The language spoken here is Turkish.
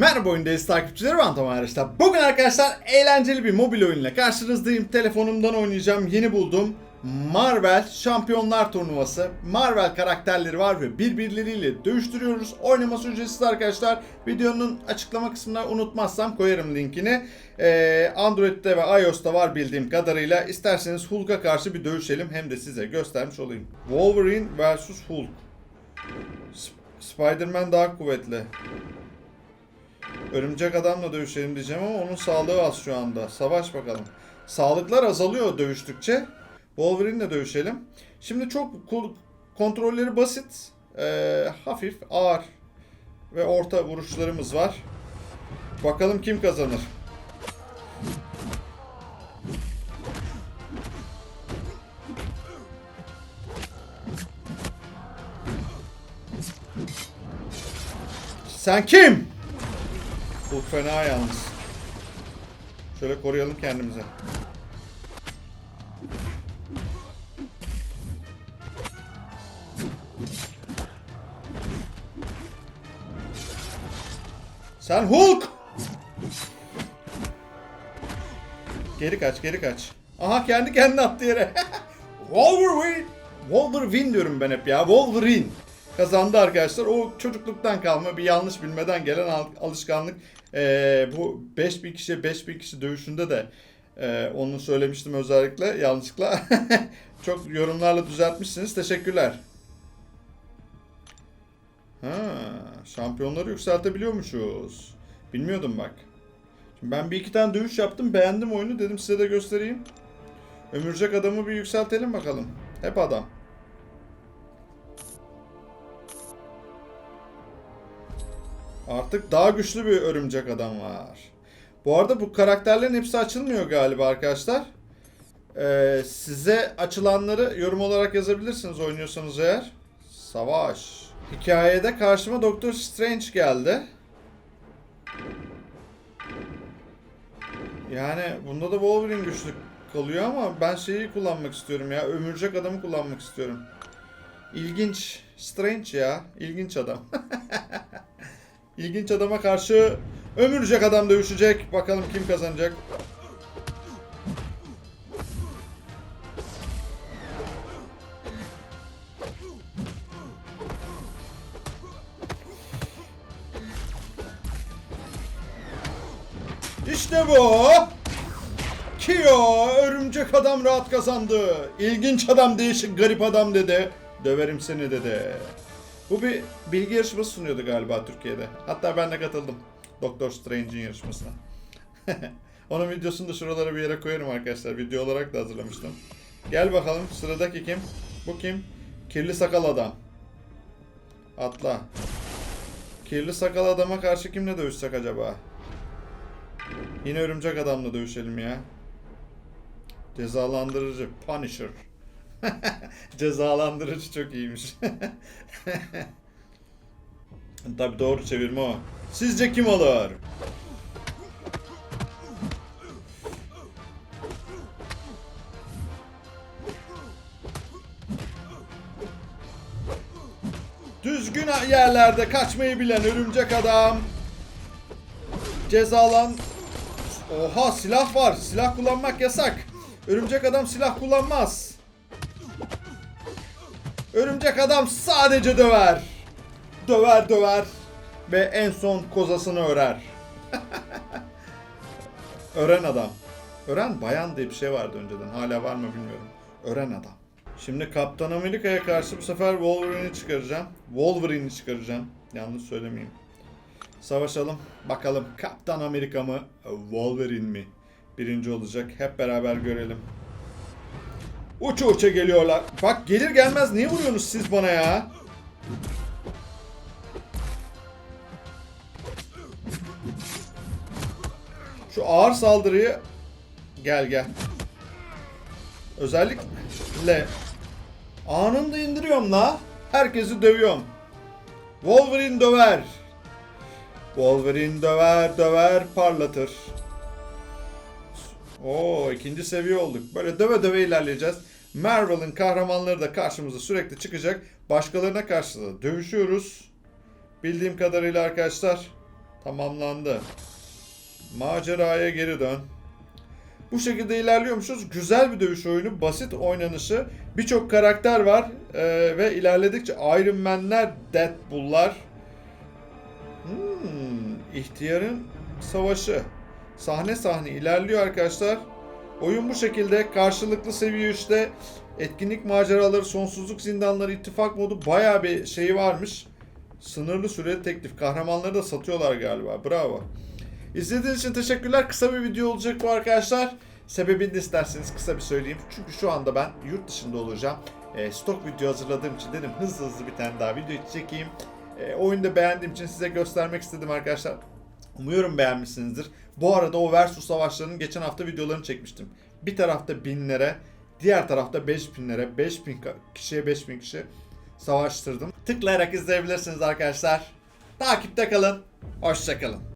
Merhaba oyundayız takipçileri ben Tom Ayrış'ta. Bugün arkadaşlar eğlenceli bir mobil oyunla karşınızdayım. Telefonumdan oynayacağım. Yeni buldum. Marvel Şampiyonlar Turnuvası. Marvel karakterleri var ve birbirleriyle dövüştürüyoruz. Oynaması ücretsiz arkadaşlar. Videonun açıklama kısmına unutmazsam koyarım linkini. Ee, Android'de ve iOS'ta var bildiğim kadarıyla. İsterseniz Hulk'a karşı bir dövüşelim. Hem de size göstermiş olayım. Wolverine vs Hulk. Sp- Spider-Man daha kuvvetli. Örümcek adamla dövüşelim diyeceğim ama onun sağlığı az şu anda. Savaş bakalım. Sağlıklar azalıyor dövüştükçe. Wolverine'le dövüşelim. Şimdi çok kontrolleri basit. Ee, hafif, ağır ve orta vuruşlarımız var. Bakalım kim kazanır. Sen kim? Bu fena yalnız. Şöyle koruyalım kendimize. Sen Hulk! Geri kaç, geri kaç. Aha kendi kendine attı yere. Wolverine! Wolverine diyorum ben hep ya. Wolverine. Kazandı arkadaşlar. O çocukluktan kalma bir yanlış bilmeden gelen al- alışkanlık. Ee, bu 5000 kişi 5000 kişi dövüşünde de e, onu söylemiştim özellikle yanlışlıkla. Çok yorumlarla düzeltmişsiniz. Teşekkürler. Ha, şampiyonları yükseltebiliyormuşuz. Bilmiyordum bak. Şimdi ben bir iki tane dövüş yaptım. Beğendim oyunu. Dedim size de göstereyim. Ömürcek adamı bir yükseltelim bakalım. Hep adam. Artık daha güçlü bir örümcek adam var. Bu arada bu karakterlerin hepsi açılmıyor galiba arkadaşlar. Ee, size açılanları yorum olarak yazabilirsiniz oynuyorsanız eğer. Savaş. Hikayede karşıma Doctor Strange geldi. Yani bunda da Wolverine güçlü kalıyor ama ben şeyi kullanmak istiyorum ya. Ömürcek adamı kullanmak istiyorum. İlginç. Strange ya. İlginç adam. İlginç adama karşı ömürcek adam dövüşecek. Bakalım kim kazanacak. İşte bu. Kyo örümcek adam rahat kazandı. İlginç adam değişik garip adam dedi. Döverim seni dedi. Bu bir bilgi yarışması sunuyordu galiba Türkiye'de. Hatta ben de katıldım. Doktor Strange'in yarışmasına. Onun videosunu da şuralara bir yere koyarım arkadaşlar. Video olarak da hazırlamıştım. Gel bakalım sıradaki kim? Bu kim? Kirli sakal adam. Atla. Kirli sakal adama karşı kimle dövüşsek acaba? Yine örümcek adamla dövüşelim ya. Cezalandırıcı. Punisher. Cezalandırıcı çok iyiymiş. Tabi doğru çevirme o. Sizce kim olur? Düzgün yerlerde kaçmayı bilen örümcek adam. Cezalan... Oha silah var. Silah kullanmak yasak. Örümcek adam silah kullanmaz. Örümcek adam sadece döver. Döver döver. Ve en son kozasını örer. Ören adam. Ören bayan diye bir şey vardı önceden. Hala var mı bilmiyorum. Ören adam. Şimdi Kaptan Amerika'ya karşı bu sefer Wolverine'i çıkaracağım. Wolverine'i çıkaracağım. Yanlış söylemeyeyim. Savaşalım. Bakalım Kaptan Amerika mı? Wolverine mi? Birinci olacak. Hep beraber görelim. Uça uça geliyorlar. Bak gelir gelmez niye vuruyorsunuz siz bana ya? Şu ağır saldırıyı gel gel. Özellikle anında indiriyorum la. Herkesi dövüyorum. Wolverine döver. Wolverine döver döver parlatır. Oo ikinci seviye olduk. Böyle döve döve ilerleyeceğiz. Marvel'ın kahramanları da karşımıza sürekli çıkacak. Başkalarına karşı da dövüşüyoruz. Bildiğim kadarıyla arkadaşlar. Tamamlandı. Maceraya geri dön. Bu şekilde ilerliyormuşuz. Güzel bir dövüş oyunu. Basit oynanışı. Birçok karakter var. Ee, ve ilerledikçe Iron Man'ler, Deadpool'lar. Hmm, ihtiyarın savaşı. Sahne sahne ilerliyor arkadaşlar. Oyun bu şekilde karşılıklı seviye 3'te etkinlik maceraları, sonsuzluk zindanları, ittifak modu bayağı bir şeyi varmış. Sınırlı süreli teklif. Kahramanları da satıyorlar galiba. Bravo. İzlediğiniz için teşekkürler. Kısa bir video olacak bu arkadaşlar. Sebebini de isterseniz kısa bir söyleyeyim. Çünkü şu anda ben yurt dışında olacağım. E, stok video hazırladığım için dedim hızlı hızlı bir tane daha video çekeyim. E, oyunu da beğendiğim için size göstermek istedim arkadaşlar. Umuyorum beğenmişsinizdir. Bu arada o Versus savaşlarının geçen hafta videolarını çekmiştim. Bir tarafta binlere, diğer tarafta 5000'lere, 5000 ka- kişiye 5000 kişi savaştırdım. Tıklayarak izleyebilirsiniz arkadaşlar. Takipte kalın. Hoşçakalın.